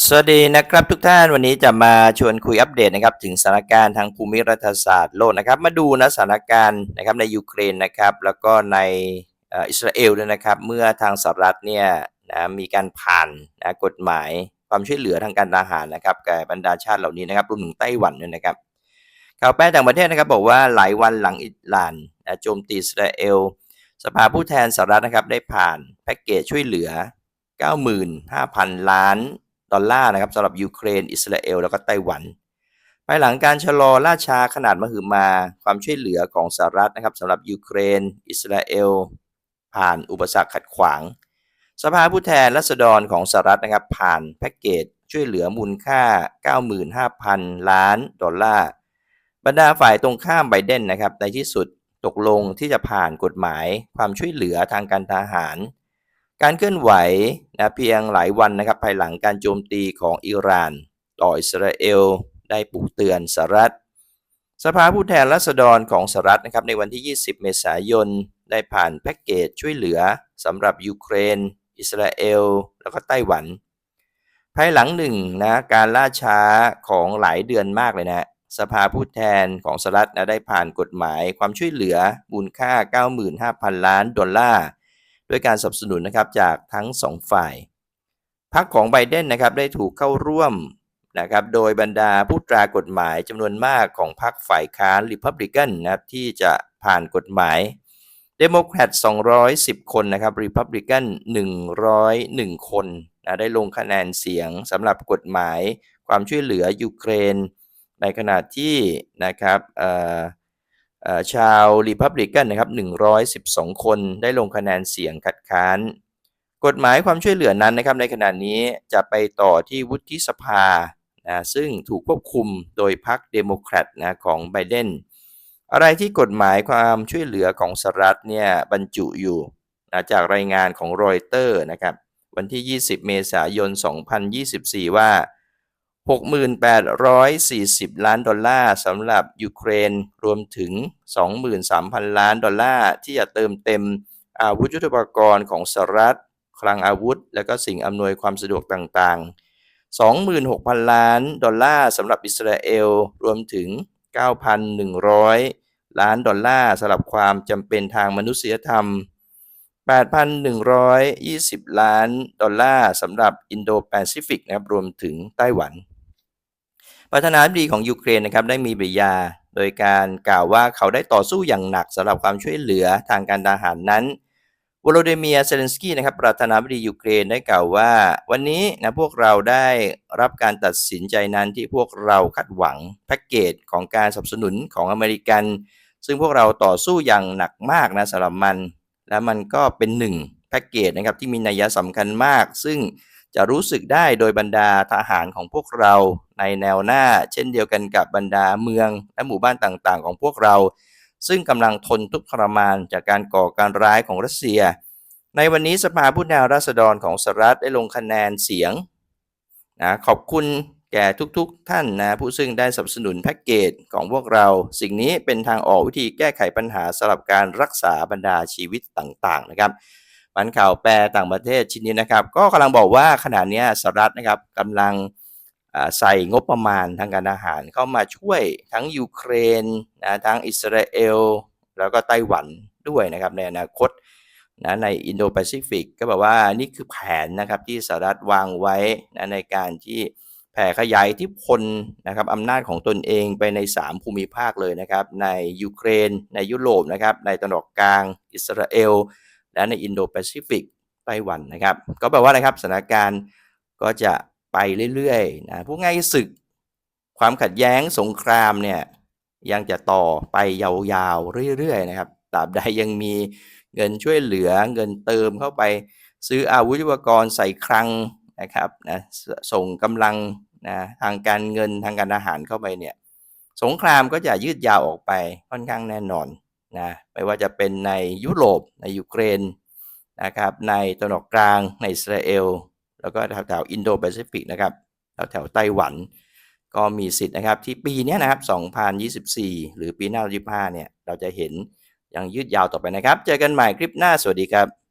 สวัสดีนะครับทุกท่านวันนี้จะมาชวนคุยอัปเดตนะครับถึงสถานการณ์ทางภูมิรัฐศาสตร์โลกนะครับ มาดูนะสถานการณ์นะครับในยูเครนนะครับแล้วก็ในอิสราเอลด้วยนะครับ เมื่อทางสหรัฐเนี่ยนะมีการผ่านนะกฎหมายความช่วยเหลือทางการทหารนะครับแก่บรรดาชาติเหล่านี้นะครับรวมถึงไต้หวันด้วยนะครับข่าวแปลต่างประเทศนะครับบอกว่าหลายวันหลังอิหร่านนะโจมตีอิสราเอล สภาผู้แทนสหรัฐนะครับได้ผ่านแพ็กเกจช่วยเหลือ 95,000 ล้าน ดอลลาร์นะครับสำหรับยูเครน อิสราเอล แล้วก็ไต้หวันภายหลังการชะลอล่าช้าขนาดมหึมาความช่วยเหลือของสหรัฐนะครับสำหรับยูเครน อิสราเอล ผ่านอุปสรรคขัดขวาง สภาผู้แทนราษฎรของสหรัฐนะครับผ่านแพ็กเกจช่วยเหลือมูลค่า 95,000 ล้านดอลลาร์ บรรดาฝ่ายตรงข้ามไบเดนนะครับในที่สุดตกลงที่จะผ่านกฎหมายความช่วยเหลือทางการทหาร การเคลื่อนไหวนะเพียงหลายวันนะครับภายหลังการโจมตีของอิหร่าน ต่ออิสราเอล ได้ปลุกเตือนสหรัฐ สภาผู้แทนราษฎรของสหรัฐนะครับในวันที่ 20 เมษายน ได้ผ่านแพ็กเกจช่วยเหลือสำหรับยูเครน อิสราเอล แล้วก็ไต้หวัน ภายหลังหนึ่งนะการล่าช้าของหลายเดือนมากเลยนะสภาผู้แทนของสหรัฐนะได้ผ่านกฎหมายความช่วยเหลือมูลค่า 95,000 ล้านดอลลาร์ ด้วยการสนับสนุนนะครับจากทั้งสองฝ่ายพรรคของไบเดนนะครับได้ถูกเข้าร่วมนะครับโดยบรรดาผู้ตรากฎหมายจำนวนมากของพรรคฝ่ายค้านริพับลิกันนะครับที่จะผ่านกฎหมายเดโมแครต210 คนนะครับริพับลิกัน101 คนนะได้ลงคะแนนเสียงสำหรับกฎหมายความช่วยเหลือยูเครน ในขณะที่นะครับเอ่อ ชาวรีพับลิกันนะครับ112 คนได้ลงคะแนนเสียงคัดค้าน กฎหมายความช่วยเหลือนั้นนะครับในขณะนี้จะไปต่อที่วุฒิสภานะซึ่งถูกควบคุมโดยพรรคเดโมแครตนะของไบเดนอะไรที่กฎหมายความช่วยเหลือของสหรัฐเนี่ยบรรจุอยู่นะจากรายงานของรอยเตอร์นะครับวันที่ 20 เมษายน 2024 ว่า 6,840 ล้านดอลลาร์สำหรับยูเครนรวมถึง 23,000 ล้านดอลลาร์ที่จะเติมเต็มอาวุธยุทโธปกรณ์ของสหรัฐ คลังอาวุธ และก็สิ่งอำนวยความสะดวกต่างๆ 26,000 ล้านดอลลาร์สำหรับอิสราเอลรวมถึง 9,100 ล้านดอลลาร์สำหรับความจำเป็นทางมนุษยธรรม 8,120 ล้านดอลลาร์สำหรับอินโดแปซิฟิกนะครับรวมถึงไต้หวัน ประธานาธิบดีของยูเครนนะครับได้มีปฏิกิริยา โดยการกล่าวว่าเขาได้ต่อสู้อย่างหนักสำหรับความช่วยเหลือทางการทหารนั้นวโลเดเมียเซเลนสกี้นะครับประธานาธิบดียูเครนได้กล่าวว่า วันนี้นะพวกเราได้รับการตัดสินใจนั้นที่พวกเราคาดหวังแพ็กเกจของการสนับสนุนของอเมริกัน ซึ่งพวกเราต่อสู้อย่างหนักมากนะสำหรับมัน และมันก็เป็นหนึ่งแพ็กเกจนะครับที่มีนัยสำคัญมาก ซึ่งจะรู้สึกได้โดยบรรดาทหารของพวกเรา ในแนวหน้า เช่นเดียวกันกับบรรดาเมืองและหมู่บ้านต่างๆ ของพวกเรา ซึ่งกำลังทนทุกข์ทรมานจากการก่อการร้ายของรัสเซีย ในวันนี้สภาผู้แทนราษฎรของสหรัฐได้ลงคะแนนเสียงนะขอบคุณแก่ทุกๆ ท่านนะผู้ซึ่งได้สนับสนุนแพ็กเกจของพวกเรา สิ่งนี้เป็นทางออกวิธีแก้ไขปัญหาสำหรับการรักษาบรรดาชีวิตต่างๆนะครับมันข่าวแปลต่างประเทศชิ้นนี้นะครับ ก็กำลังบอกว่าขณะนี้สหรัฐนะครับกำลัง ใส่งบประมาณทางการอาหารเข้ามาช่วยทั้งยูเครนนะทั้งอิสราเอล แล้วก็ไต้หวันด้วยนะครับในอนาคตนะในอินโดแปซิฟิกก็บอกว่านี่คือแผนนะครับที่สหรัฐวางไว้นะในการที่แผ่ขยายที่พลนะครับอำนาจของตนเองไปใน 3 ภูมิภาคเลยนะครับ ในยูเครน ในยุโรปนะครับ ในตะวันออกกลาง อิสราเอล และในอินโดแปซิฟิกไต้หวันนะครับ ก็แปลว่าอะไรครับสถานการณ์ก็จะ ไปเรื่อยๆนะพูดง่ายศึก ความขัดแย้งสงครามเนี่ยยังจะต่อไปยาวๆเรื่อยๆนะครับตราบใดยังมีเงินช่วยเหลือเงินเติมเข้าไปซื้ออาวุธยุทโธปกรณ์ใส่คลังนะครับนะส่งกำลังนะทางการเงินทางการอาหารเข้าไปเนี่ยสงครามก็จะยืดยาวออกไปค่อนข้างแน่นอนนะไม่ว่าจะเป็นในยุโรปในยูเครนนะครับในตะวันออกกลางในอิสราเอล แล้วก็แถวอินโดแปซิฟิกนะครับแถวแถวไต้หวัน ก็มีสิทธิ์นะครับที่ปีนี้นะครับ 2024 หรือปีหน้า2025เนี่ยเราจะเห็นยังยืดยาวต่อไปนะครับ เจอกันใหม่คลิปหน้าสวัสดีครับ